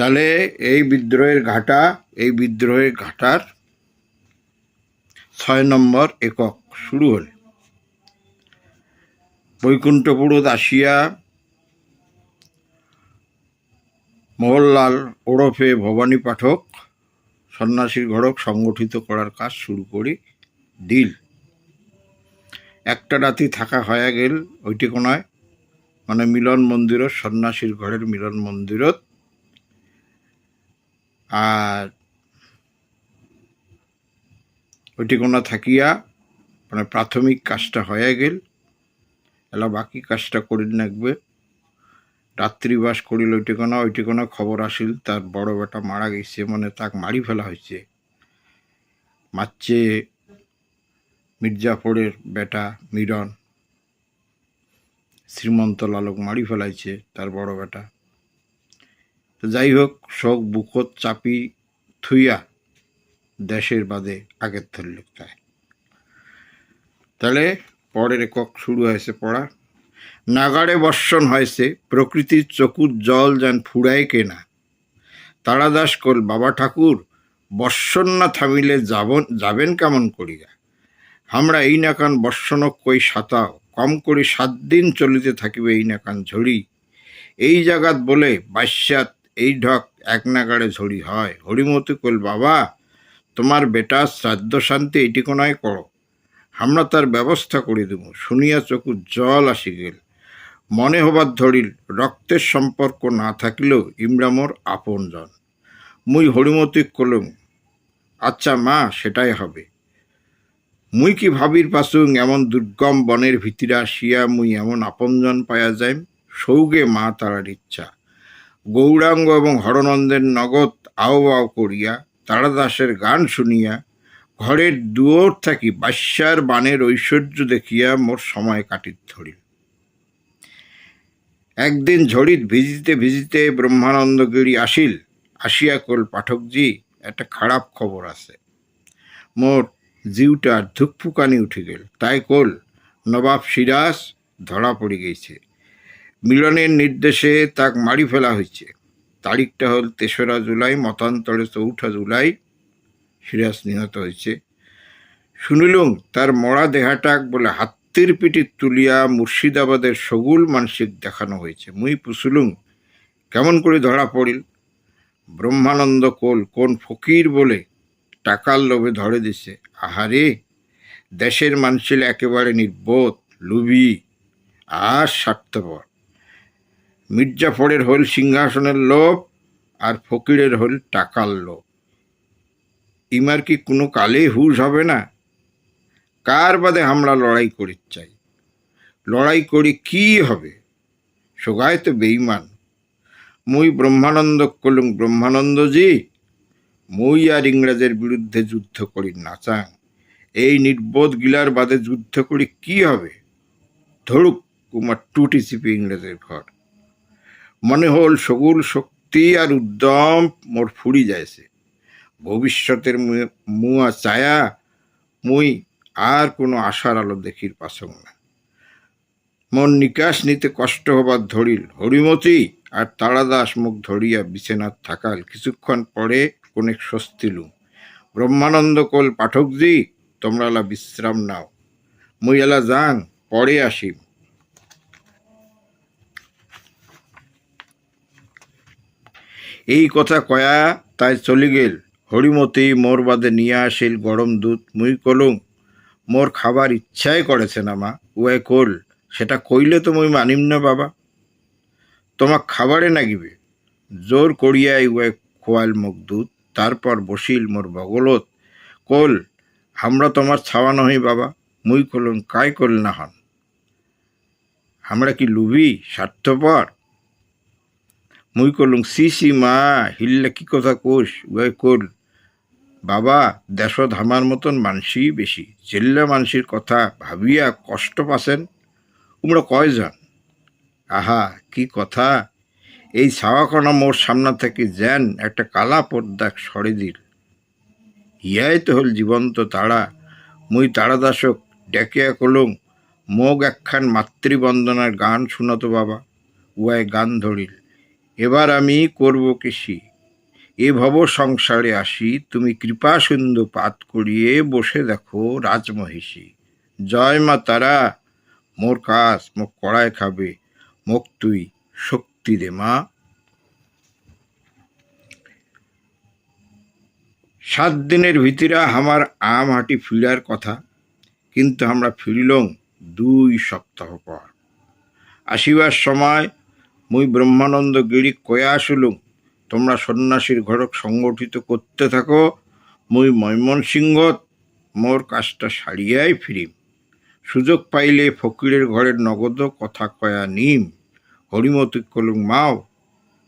তাহলে এই বিদ্রোহের ঘাটা, এই বিদ্রোহের ঘাটার ছয় নম্বর একক শুরু হল। বৈকুণ্ঠপুরত আসিয়া মোহনলাল ওরফে ভবানী পাঠক, সন্ন্যাসীর ঘরক সংগঠিত করার কাজ শুরু করি দিল একটা রাতি থাকা হয়ে গেল ওইটি কোনায় মানে মিলন মন্দিরত, সন্ন্যাসীর ঘরের মিলন মন্দিরত আর ওইটি কোনা থাকিয়া মানে প্রাথমিক কাজটা হয়ে গেল। এলা বাকি কাজটা করে নাকবে রাত্রিবাস করিল ওইটি কোনা ওইটি কোনা খবর আসিল, তার বড় বেটা মারা গেছে মানে তাক মারি ফেলা হয়েছে। মারছে মির্জাফরের বেটা মিরন। শ্রীমন্ত লালক মারি ফেলাইছে তার বড় বেটা। যাই হোক শোক বুকত চাপি থুইয়া দেশের বাদে আগের ধরল তাই তাহলে পরের একক শুরু হয়েছে পড়া নাগাড়ে বর্ষণ হয়েছে, প্রকৃতির চকুর জল যেন ফুরায় কেনা। তারাদাস কল, বাবা ঠাকুর, বর্ষণ না থামিলে যাবন, যাবেন কেমন করিয়া? আমরা এই নাকান বর্ষণক কই সাতাও? কম করে সাত দিন চলিতে থাকিবে এই নাকান ঝড়ি। এই জাগাত বলে বাস্যাত এই ঢক এক নাগাড়ে ঝড়ি। হয়, হরিমতি কল বাবা, তোমার বেটা শ্রাদ্ধ শান্তি এটি কোনায় করো। আমরা তার ব্যবস্থা করে দেব। শুনিয়া চকুর জল আসি গেল। মনে হবার ধরিল, রক্তের সম্পর্ক না থাকিলেও ইমরামর আপনজন মুই হরিমতি কলম আচ্ছা মা, সেটাই হবে। মুই কি ভাবির পাশুং এমন দুর্গম বনের ভিতরে আসিয়া মুই এমন আপনজন পায়া যাইম? সৌগে মা তারার ইচ্ছা। গৌরাঙ্গ এবং হরনন্দের নগদ আও আও করিয়া তারাদাসের গান শুনিয়া ঘরের দুয়োর থাকি বাস্যার বানের ঐশ্বর্য দেখিয়া মোর সময় কাটিত ধরিল। একদিন ঝড়িত ভিজিতে ভিজিতে ব্রহ্মানন্দগিরি আসিল। আসিয়া কল পাঠকজি, একটা খারাপ খবর আছে। মোর জিউটার ধুকফুকানি উঠে গেল। তাই কল নবাব সিরাজ ধরা পড়ে গেছে। মিলনের নির্দেশে তাক মারি ফেলা হয়েছে। তারিখটা হল তেসরা জুলাই, মতান্তরে চৌঠা জুলাই, সিরাজ নিহত হয়েছে। শুনিলুম তার মরা দেহাটাক বলে হাত্তির পিঠি তুলিয়া মুর্শিদাবাদের সগুল মানসিক দেখানো হয়েছে। মুই পুষুলুম কেমন করে ধরা পড়িল? ব্রহ্মানন্দ কোল কোন ফকির বলে টাকার লোভে ধরে দিছে। আহারে, দেশের মানুষের একেবারে নির্বোধ, লুবি, আর স্বার্থপর। মির্জাফরের হল সিংহাসনের লোভ আর ফকিরের হল টাকার লোভ। ইমার কি কোনো কালেই হুশ হবে না? কার বাদে আমরা লড়াই করি চাই? লড়াই করি কি হবে? সোগায় তো বেইমান মুই ব্রহ্মানন্দ কলুম ব্রহ্মানন্দজি, মুই আর ইংরেজের বিরুদ্ধে যুদ্ধ করি নাচাং এই নির্বোধ গিলার বাদে যুদ্ধ করি কি হবে? ধরুক কুমার টুটি চিপি ইংরেজের ঘর। মনে হল সগুল শক্তি আর উদ্যম মোর ফুরি যাইছে। ভবিষ্যতের মুয়া চায়া মুই আর কোনো আশার আলো দেখির পাসং না। মন নিকাশ নিতে কষ্ট হবার ধরিল। হরিমতি আর তারাদাস মুখ ধরিয়া বিছানার থাকাল। কিছুক্ষণ পরে কোনেক স্বস্তিলু ব্রহ্মানন্দ কোল, পাঠকজি, তোমরালা বিশ্রাম নাও। মুই এলা যাং, পরে আসিম। এই কথা কয়া তাই চলি গেল। হরিমতি মোর বাদে নিয়ে আসিল গরম দুধ। মুই কলুম, মোর খাবার ইচ্ছাই করেছে না মা। কল সেটা কইলে তো মুই মানিম না বাবা। তোমাক খাবারে নাগিবে। জোর করিয়াই উয়ে খোয়াল মুখ দুধ। তারপর বসিল মোর বগলত। কল আমরা তোমার ছাওয়া নহি বাবা। মুই কলুম, কাই কল না হন আমরা কি লুবি, স্বার্থপর? মুই কলুম সি সি মা, হিল্লা কি কথা কোষ উয়াই কল বাবা দেশ ধামার মতন মানসি বেশি। জেল্লা মানসির কথা ভাবিয়া কষ্ট পাছেন? উমরা কয়জন আহা, কি কথা? এই ছাওয়াকণা মোর সামনা থেকে যেন একটা কালা পর্দা সরে দিল। ইয়াই তো হল জীবন্ত তারা মুই তারাদাসক ডেকিয়া কলুম মোগ একখান মাতৃবন্দনার গান শুনাতো বাবা। উয়ায় গান ধরিল। এবার আমি করব কৃষি। এ ভব সংসারে আসি, তুমি কৃপা পাত করিয়ে বসে দেখো রাজমহিষী। জয় মা তারা, মোর কাজ, মোক কড়ায় খাবে, মোক তুই শক্তি দে মা। সাত দিনের ভিতরে আমার আম হাঁটি ফিরার কথা, কিন্তু আমরা ফিরিলং দুই সপ্তাহ পর। আসিবার সময় মুই ব্রহ্মানন্দ গিরি কয়া আসিলুম? তোমরা সন্ন্যাসীর ঘরক সংগঠিত করতে থাকো, মুই ময়মনসিংহত মোর কাজটা সারিয়াই ফিরিম। সুযোগ পাইলে ফকিরের ঘরের নগদ কথা কয়া নিম। হরিমতি কলুম মাও,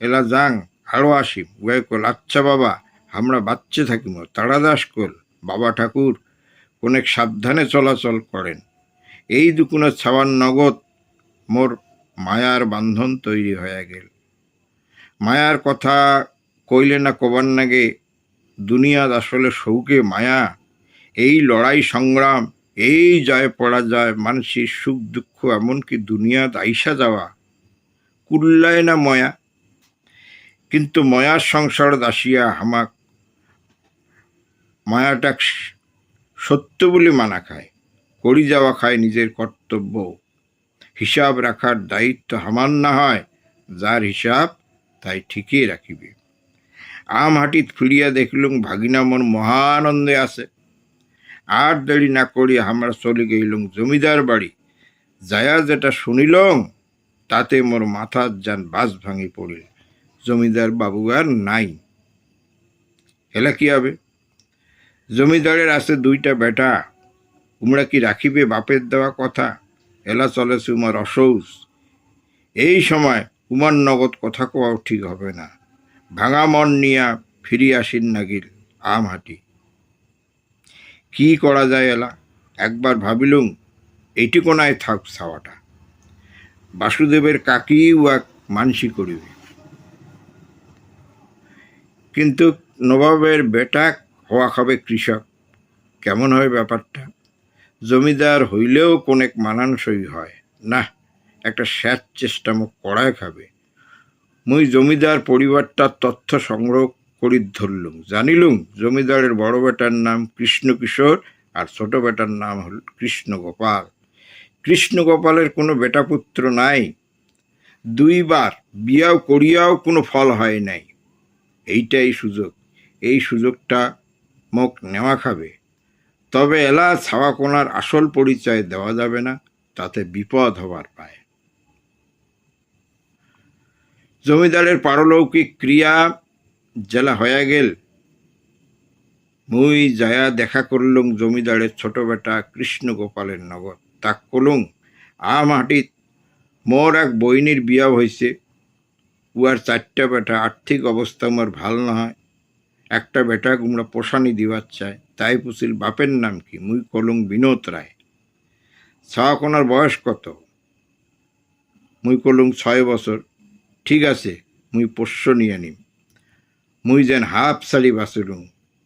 এলা যাং আরও আসিম। উয়াই কল আচ্ছা বাবা, আমরা বাচ্চা থাকিম তারা দাস কল বাবা ঠাকুর অনেক সাবধানে চলাচল করেন। এই দুকুনের ছাওয়ার নগদ মোর মায়ার বান্ধন তৈরি হয়ে গেল। মায়ার কথা কইলে না কবার নাগে দুনিয়াদ আসলে শৌকে মায়া। এই লড়াই সংগ্রাম, এই জয় পরাজয় মানসিক সুখ দুঃখ, এমনকি দুনিয়াত আইসা যাওয়া, কুল্লায় না ময়া। কিন্তু ময়ার সংসার দাসিয়া হামাক, মায়াটাক সত্য বলে মানা খায়। করি যাওয়া খায় নিজের কর্তব্য। হিসাব রাখার দায়িত্ব হামার না হয়, যার হিসাব তাই ঠিকই রাখিবে। আম হাটিত ফিরিয়া দেখলুম ভাগিনা মন মহানন্দে আছে। আর দেরি না করিয়া আমরা চলে গেলুম জমিদার বাড়ি। যায়া যেটা শুনিলং তাতে মোর মাথার যান বাস ভাঙি পড়িল। জমিদার বাবু আর নাই। এলা কি হবে? জমিদারের আছে দুইটা বেটা, উমরা কি রাখিবে বাপের দেওয়া কথা? এলা চলে উমার অসৌস এই সময় উমার নগদ কথা কোয়াও ঠিক হবে না। ভাঙা মন নিয়া ফিরি আসিন নাগিল আমহাটি কি করা যায় এলা? একবার ভাবিলুম এইটুকুনায় থাক ছাওয়াটা। বাসুদেবের কাকি উয়াক মানসি করিবে। কিন্তু নবাবের বেটা হওয়া খাবে কৃষক। কেমন হয় ব্যাপারটা? জমিদার হইলেও কোনেক মানানসই হয়। না একটা স্যাচ চেষ্টা মুখ করায় খাবে মুই জমিদার পরিবারটার তথ্য সংগ্রহ করি ধরলুম, জানিলুম জমিদারের বড় বেটার নাম কৃষ্ণ কিশোর আর ছোট বেটার নাম হল কৃষ্ণ গোপাল। কৃষ্ণ গোপালের কোনো বেটা পুত্র নাই। দুইবার বিয়াও করিয়াও কোনো ফল হয় নাই। এইটাই সুযোগ, এই সুযোগটা মুখ নেওয়া খাবে তবে এলা ছাওয়া কোনার আসল পরিচয় দেওয়া যাবে না, তাতে বিপদ হবার পায়। জমিদারের পারলৌকিক ক্রিয়া, জেলা হয়ে গেল। মুই যায়া দেখা করলুম জমিদারের ছোট বেটা কৃষ্ণ গোপালের নগর। তাক কলুম আ মাটিত মোর এক বইনির বিয়া হয়েছে উয়ার চারটা বেটা আর্থিক অবস্থা আমার ভালো না হয় একটা বেটা কুমড়া পোষানি দিবার চায়, তাই পুষিল, বাপের নাম কি? মুই কলুম বিনোদ রায়। ছাওয়াকোনার বয়স কত? মুই কলুম ছয় বছর। ঠিক আছে, মুই পোষ্য নিয়ে নিম। মুই যেন হাফ সারি বাঁচলুম,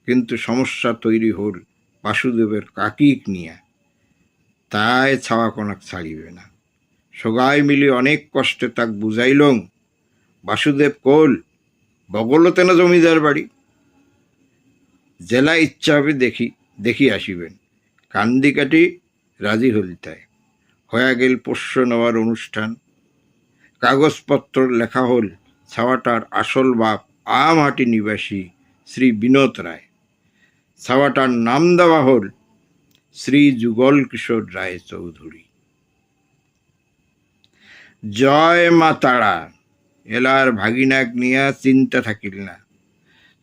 কিন্তু সমস্যা তৈরি হল বাসুদেবের কাকিক নিয়া। তাই ছাওয়াকোনাক ছাড়িবে না। সগাই মিলি অনেক কষ্টে তাক বুঝাইলং বাসুদেব কোল বগলতে না জমিদার বাড়ি। জেলা ইচ্ছা হবে দেখি দেখি আসিবেন। কান্দি কাটি রাজি হলিতায় হয়ে গেল পোষ্য নেওয়ার অনুষ্ঠান। কাগজপত্র লেখা হল ছাওয়াটার আসল বাপ আমহাটি নিবাসী শ্রী বিনোদ রায়। ছাওয়াটার নাম দেওয়া হল শ্রী যুগল কিশোর রায় চৌধুরী। জয় মা তারা, এলার ভাগিনাক নিয়া চিন্তা থাকিল না।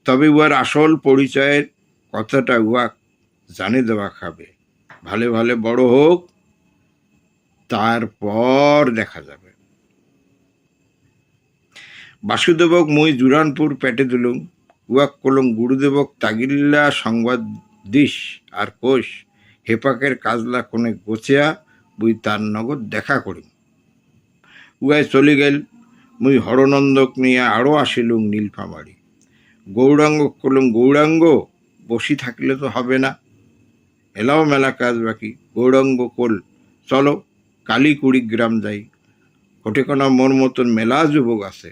তবে উহার আসল পরিচয়ের কথাটা উহা জানে দেওয়া খাবে। ভালে ভালে বড় হোক, তারপর দেখা যাবে। বাসুদেবক মই জুরানপুর পেটে দিলুম উয়াক কলম গুরুদেবক তাগিল্লা সংবাদ দিস আর কোষ হেপাকের কাজলা কোনে গোছেয়া বুই তার নগদ দেখা করিম। উয়ায় চলে গেল, মুই হরনন্দক নিয়ে আরও আসিলুম নীলফামারি। গৌরাঙ্গ কলম গৌরাঙ্গ বসি থাকলে তো হবে না। এলাও মেলা কাজ বাকি, গৌরাঙ্গ কল। চলো, কালী কুড়িগ্রাম যাই। ঘটেকোনা মোর মতন মেলা যুবক আছে।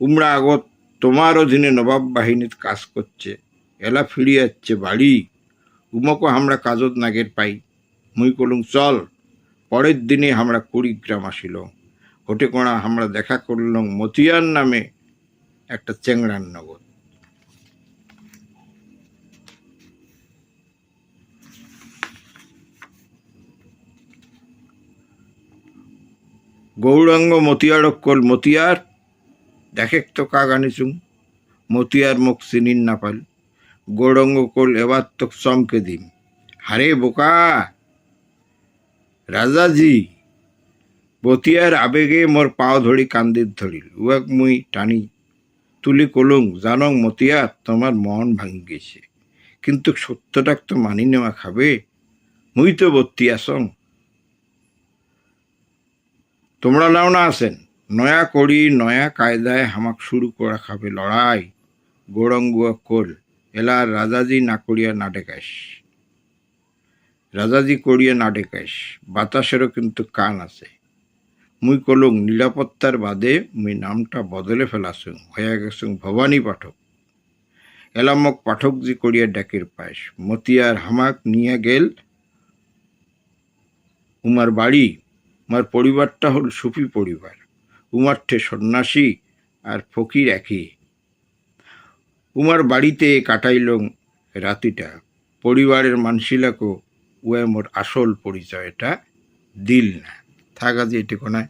উমরা আগত তোমার অধীনে নবাব বাহিনীত কাজ করছে, এলা ফিরে যাচ্ছে বাড়ি। উমকো আমরা কাজত নাগের পাই। মুই কলুম, চল, পরের দিনে আমরা কুড়িগ্রাম আসিল। হটে কোণা আমরা দেখা করলাম মতিয়ার নামে একটা চেংড়ার নগর গৌরাঙ্গ মতিয়ার অক্কল মতিয়ার, দেখেক তো কাগ আনিছুম মতিয়ার মুখ চিনিন না পাল। গৌরাঙ্গ কল এবার তো চমকে দিম। হারে বোকা! রাজাজি বতিয়ার আবেগে মোর পাও ধরি কান্দির ধরিল। উয়াক মুই টানি তুলি কলুং, জানং মতিয়া, তোমার মন ভাঙি গেছে কিন্তু সত্যটাক তো মানি নেওয়া খাবে? মুই তো বত্তি আসং তোমরা নাও না আছেন নয়া করি নয়া কায়দায় হামাক শুরু করা খাবে লড়াই। গৌরঙ্গুয়া কোল এলার রাজাজি না করিয়া না ডেকাইস। রাজাজি করিয়া না ডেকাইস। বাতাসেরও কিন্তু কান আছে। মুই কলুং নিরাপত্তার বাদে মুই নামটা বদলে ফেলাছুং হয়ে গেছুং ভবানী পাঠক। এলামক পাঠকজি করিয়া ডাকের পায়েস, মতিয়ার হামাক নিয়ে গেল, উমার বাড়ি, উমার পরিবারটা হল সুফি পরিবার উমারঠে সন্ন্যাসী আর ফকির একই। উমার বাড়িতে কাটাইলং রাতিটা, পরিবারের মানসিলাকও উয়ে মোর আসল পরিচয়টা দিল না। থাকা যে এটুকু নয়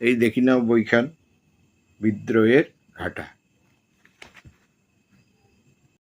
এই দেখি নাও বইখান বিদ্রোহের ঘাটা।